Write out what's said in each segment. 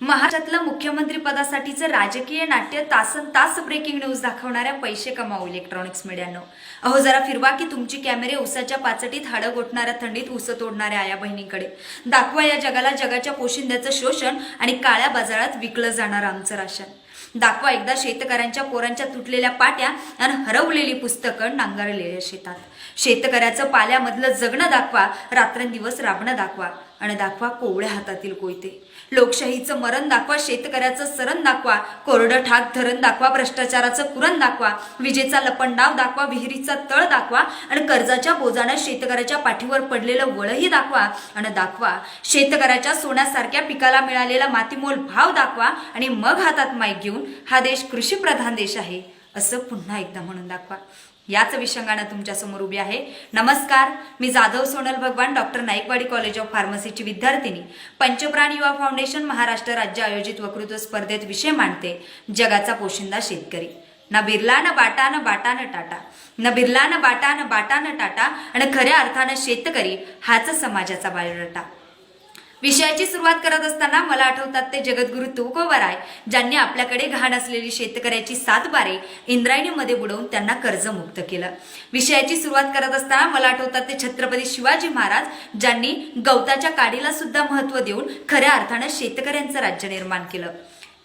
महाराष्ट्रातलं मुख्यमंत्री पदासाठीचं राजकीय नाट्य तासन तास ब्रेकिंग न्यूज दाखवणाऱ्या पैसे कमावू इलेक्ट्रॉनिक्स मीडियानं. अहो जरा फिरवा की तुमची कॅमेरे उसाच्या पाचटीत हाडं गोठणाऱ्या थंडीत उस तोडणाऱ्या आया बहिणींकडे. दाखवा या जगाला जगाच्या पोशिंद्याचं शोषण आणि काळ्या बाजारात विकलं जाणारं आमचं राशन. दाखवा एकदा शेतकऱ्यांच्या पोरांच्या तुटलेल्या पाट्या आणि हरवलेली पुस्तकं नांगरलेल्या शेतात. शेतकऱ्याचं पाल्यामधलं जगणं दाखवा रात्रंदिवस राबणं दाखवा. आणि दाखवा कोवळ्या हातातील कोयते. लोकशाहीचं मरण दाखवा शेतकऱ्याचं सरण दाखवा कोरडं ठाक धरण दाखवा भ्रष्टाचाराचं कुरण दाखवा विजेचा लपंडाव दाखवा विहिरीचा तळ दाखवा आणि कर्जाच्या बोजानं शेतकऱ्याच्या पाठीवर पडलेलं वळही दाखवा आणि दाखवा शेतकऱ्याच्या सोन्यासारख्या पिकाला मिळालेला मातीमोल भाव दाखवा आणि मग हातात माईक घेऊन हा देश कृषीप्रधान देश आहे. असं पुन्हा एकदा म्हणून दाखवा. याच विषंगानं तुमच्यासमोर उभी आहे. नमस्कार मी Jadhav Sonal Bhagwan doctor Naikwadi college of फार्मसीची विद्यार्थिनी. पंचप्राण युवा फाउंडेशन महाराष्ट्र राज्य आयोजित वक्तृत्व स्पर्धेत विषय मांडते. जगाचा पोशिंदा शेतकरी. ना बिर्ला न बाटा न बाटा न टाटा. न बिर्ला न बाटा न बाटा न टाटा. आणि खऱ्या अर्थानं शेतकरी हाच समाजाचा बायोडाटा. विषयाची सुरुवात करत असताना मला आठवतात ते जगद्गुरु तुकोबराय ज्यांनी आपल्याकडे घाण असलेली शेतकऱ्याची सात बारे इंद्रायणीमध्ये बुडवून त्यांना कर्जमुक्त केलं. विषयाची सुरुवात करत असताना मला आठवतात ते छत्रपती शिवाजी महाराज ज्यांनी गवताच्या काडीला सुद्धा महत्त्व देऊन खऱ्या अर्थानं शेतकऱ्यांचं राज्य निर्माण केलं.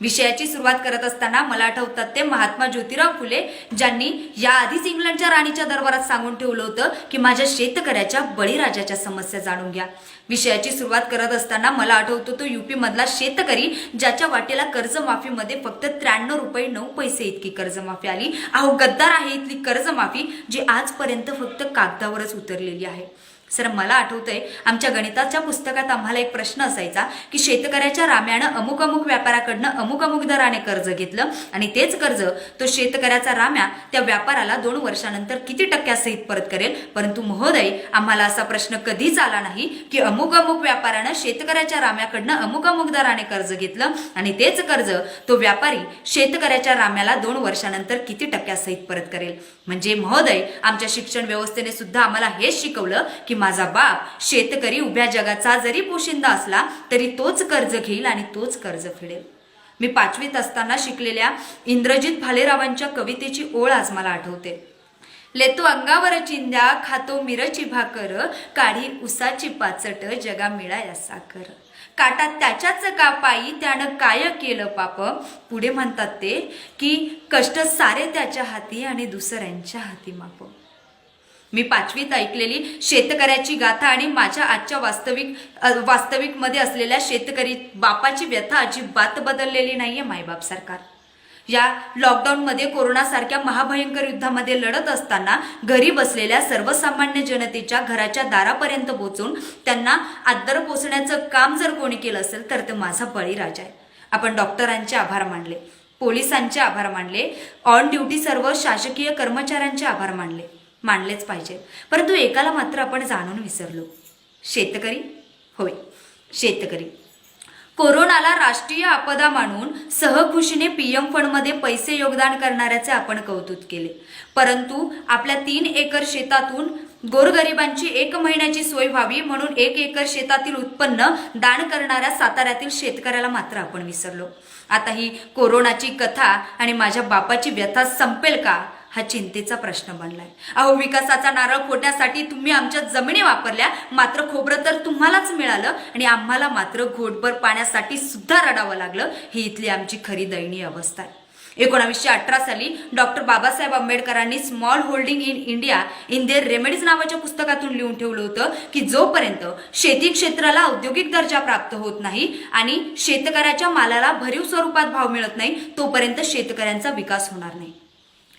विषयाची सुरुवात करत असताना मला आठवतात ते महात्मा ज्योतिराव फुले ज्यांनी याआधीच इंग्लंडच्या राणीच्या दरबारात सांगून ठेवलं होतं की माझ्या शेतकऱ्याच्या बळीराजाच्या समस्या जाणून घ्या. विषयाची सुरुवात करत असताना मला आठवतो तो युपी मधला शेतकरी ज्याच्या वाटेला कर्जमाफीमध्ये फक्त त्र्याण्णव रुपये नऊ पैसे इतकी कर्जमाफी आली. अहो गद्दार आहे इथली कर्जमाफी जी आजपर्यंत फक्त कागदावरच उतरलेली आहे. सर मला आठवतंय आमच्या गणिताच्या पुस्तकात आम्हाला एक प्रश्न असायचा की शेतकऱ्याच्या राम्यानं अमुक अमुक व्यापाराकडनं अमुक अमुक दराने कर्ज घेतलं आणि तेच कर्ज तो शेतकऱ्याचा राम्या त्या व्यापाराला दोन वर्षानंतर किती टक्क्यासहित परत करेल? परंतु महोदय आम्हाला असा प्रश्न कधीच आला नाही की अमुक अमुक व्यापारानं शेतकऱ्याच्या राम्याकडनं अमुक अमुक दराने कर्ज घेतलं आणि तेच कर्ज तो व्यापारी शेतकऱ्याच्या राम्याला दोन वर्षानंतर किती टक्क्यासहित परत करेल? म्हणजे महोदय आमच्या शिक्षण व्यवस्थेने सुद्धा आम्हाला हेच शिकवलं की माझा बाप शेतकरी उभ्या जगाचा जरी पोशिंदा असला तरी तोच कर्ज घेईल आणि तोच कर्ज फेडेल. मी पाचवीत असताना शिकलेल्या इंद्रजित भालेरावांच्या कवितेची ओळ आज मला आठवते. लेतो अंगावर चिंद्या खातो मिरची भाकर काढी उसाची पाचट जगा मिळाया साखर. काटा त्याच्याच का पायी त्यानं काय केलं पाप? पुढे म्हणतात ते की कष्ट सारे त्याच्या हाती आणि दुसऱ्यांच्या हाती माप. मी पाचवीत ऐकलेली शेतकऱ्याची गाथा आणि माझ्या आजच्या वास्तविक वास्तविक वास्तविकमध्ये असलेल्या शेतकरी बापाची व्यथा अजिबात बदललेली नाहीये मायबाप सरकार. या लॉकडाऊनमध्ये कोरोनासारख्या महाभयंकर युद्धामध्ये लढत असताना घरी बसलेल्या सर्वसामान्य जनतेच्या घराच्या दारापर्यंत पोहोचून त्यांना आदर पोचण्याचं काम जर कोणी केलं असेल तर ते माझा बळीराजा आहे. आपण डॉक्टरांचे आभार मानले पोलिसांचे आभार मानले ऑन ड्युटी सर्व शासकीय कर्मचाऱ्यांचे आभार मानले. मानलेच पाहिजे. परंतु एकाला मात्र आपण जाणून विसरलो. शेतकरी? होय. शेतकरी. कोरोनाला राष्ट्रीय आपदा मानून सहखुशीने पीएम फंडमध्ये पैसे योगदान करणाऱ्याचे आपण कौतुक केले. परंतु आपल्या तीन एकर शेतातून गोरगरिबांची एक महिन्याची सोय व्हावी म्हणून एक एकर शेतातील उत्पन्न दान करणाऱ्या साताऱ्यातील शेतकऱ्याला मात्र आपण विसरलो. आता ही कोरोनाची कथा आणि माझ्या बापाची व्यथा संपेल का? हा चिंतेचा प्रश्न बनलाय. अहो विकासाचा नारळ फोडण्यासाठी तुम्ही आमच्या जमिनी वापरल्या मात्र खोबरं तर तुम्हालाच मिळालं आणि आम्हाला मात्र घोटभर पाण्यासाठी सुद्धा रडावं लागलं. ही इथली आमची खरी दयनीय अवस्था आहे. एकोणावीसशे अठरा साली डॉक्टर बाबासाहेब आंबेडकरांनी small holding in India in their remedies नावाच्या पुस्तकातून लिहून ठेवलं होतं की जोपर्यंत शेती क्षेत्राला औद्योगिक दर्जा प्राप्त होत नाही आणि शेतकऱ्याच्या मालाला भरीव स्वरूपात भाव मिळत नाही तोपर्यंत शेतकऱ्यांचा विकास होणार नाही.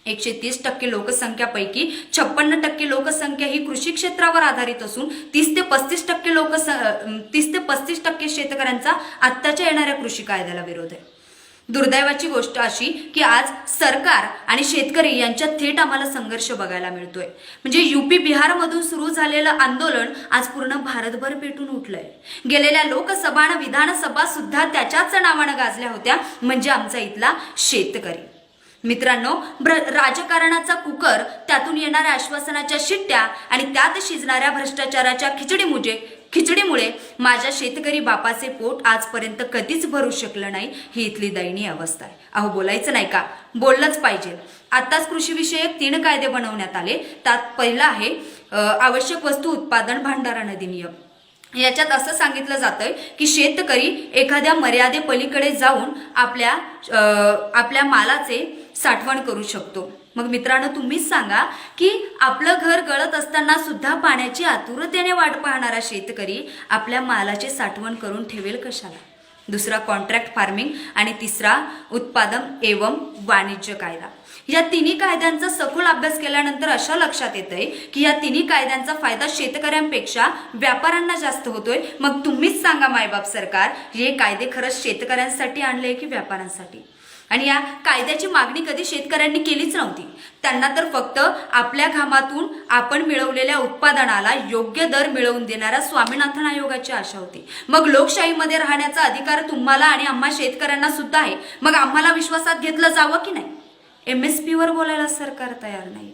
एकशे तीस टक्के लोकसंख्यापैकी छप्पन्न टक्के लोकसंख्या ही कृषी क्षेत्रावर आधारित असून तीस ते पस्तीस टक्के लोक तीस ते पस्तीस टक्के शेतकऱ्यांचा आत्ताच्या येणाऱ्या कृषी कायद्याला विरोध आहे. दुर्दैवाची गोष्ट अशी की आज सरकार आणि शेतकरी यांच्यात थेट आम्हाला संघर्ष बघायला मिळतोय. म्हणजे युपी बिहारमधून सुरू झालेलं आंदोलन आज पूर्ण भारतभर पेटून उठलंय. गेलेल्या लोकसभा आणि विधानसभा सुद्धा त्याच्याच नावानं गाजल्या होत्या म्हणजे आमचा इथला शेतकरी. मित्रांनो राजकारणाचा कुकर त्यातून येणाऱ्या आश्वासनाच्या शिट्ट्या आणि त्यात शिजणाऱ्या भ्रष्टाचाराच्या खिचडीमुळे खिचडीमुळे माझ्या शेतकरी बापाचे पोट आजपर्यंत कधीच भरू शकलं नाही ही इथली दयनीय अवस्था आहे. अहो बोलायचं नाही का? बोललंच पाहिजे. आताच कृषीविषयक तीन कायदे बनवण्यात आले. त्यात पहिला आहे आवश्यक वस्तू उत्पादन भांडारण अधिनियम याच्यात असं सांगितलं जातंय की शेतकरी एखाद्या मर्यादेपलीकडे जाऊन आपल्या आपल्या मालाचे साठवण करू शकतो. मग मित्रांनो तुम्हीच सांगा की आपलं घर गळत असताना सुद्धा पाण्याची आतुरतेने वाट पाहणारा शेतकरी आपल्या मालाची साठवण करून ठेवेल कशाला? दुसरा कॉन्ट्रॅक्ट फार्मिंग आणि तिसरा उत्पादन एवं वाणिज्य कायदा. या तिन्ही कायद्यांचा सखोल अभ्यास केल्यानंतर अशा लक्षात येतंय की या तिन्ही कायद्यांचा फायदा शेतकऱ्यांपेक्षा व्यापाऱ्यांना जास्त होतोय. मग तुम्हीच सांगा मायबाप सरकार हे कायदे खरंच शेतकऱ्यांसाठी आणले की व्यापाऱ्यांसाठी? आणि या कायद्याची मागणी कधी शेतकऱ्यांनी केलीच नव्हती. त्यांना तर फक्त आपल्या घामातून आपण मिळवलेल्या उत्पादनाला योग्य दर मिळवून देणाऱ्या स्वामीनाथन आयोगाची आशा होती. मग लोकशाहीमध्ये राहण्याचा अधिकार तुम्हाला आणि आम्हा शेतकऱ्यांना सुद्धा आहे. मग आम्हाला विश्वासात घेतलं जावं की नाही? एम एस पीवर बोलायला सरकार तयार नाही.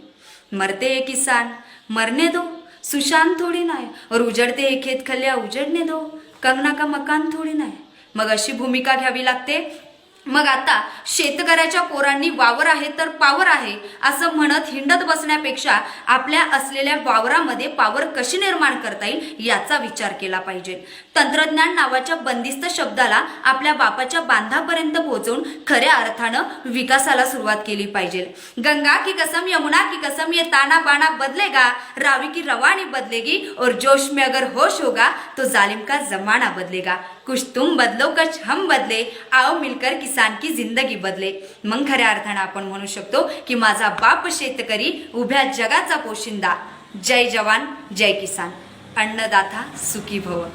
मरते हे किसान मरने दो. सुशांत थोडी नाही. और उजड़ते हे खेत खल्ल्या उजडणे दो. कंगना का मकान थोडी नाही? मग अशी भूमिका घ्यावी लागते मग आता शेतकऱ्याच्या पोरांनी वावर आहे तर पावर आहे असं म्हणत हिंडत बसण्यापेक्षा आपल्या असलेल्या वावरामध्ये पावर कशी निर्माण करता येईल याचा विचार केला पाहिजे. तंत्रज्ञान नावाच्या बंदिस्त शब्दाला आपल्या बापाच्या बांधापर्यंत पोहोचवून खऱ्या अर्थानं विकासाला सुरुवात केली पाहिजे. गंगा की कसम यमुना की कसम ये ताना बाना बदलेगा रावी की रवानी बदलेगी और जोश में अगर होश होगा तो जालिम का जमाना बदलेगा कुछ तुम बदलो कच हम बदले। आओ मिलकर किसान की जिंदगी बदले। मग खऱ्या अर्थानं आपण म्हणू शकतो की माझा बाप शेतकरी उभ्या जगाचा पोशिंदा। जय जवान जय किसान। अन्नदाता सुखी भव।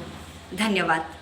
धन्यवाद।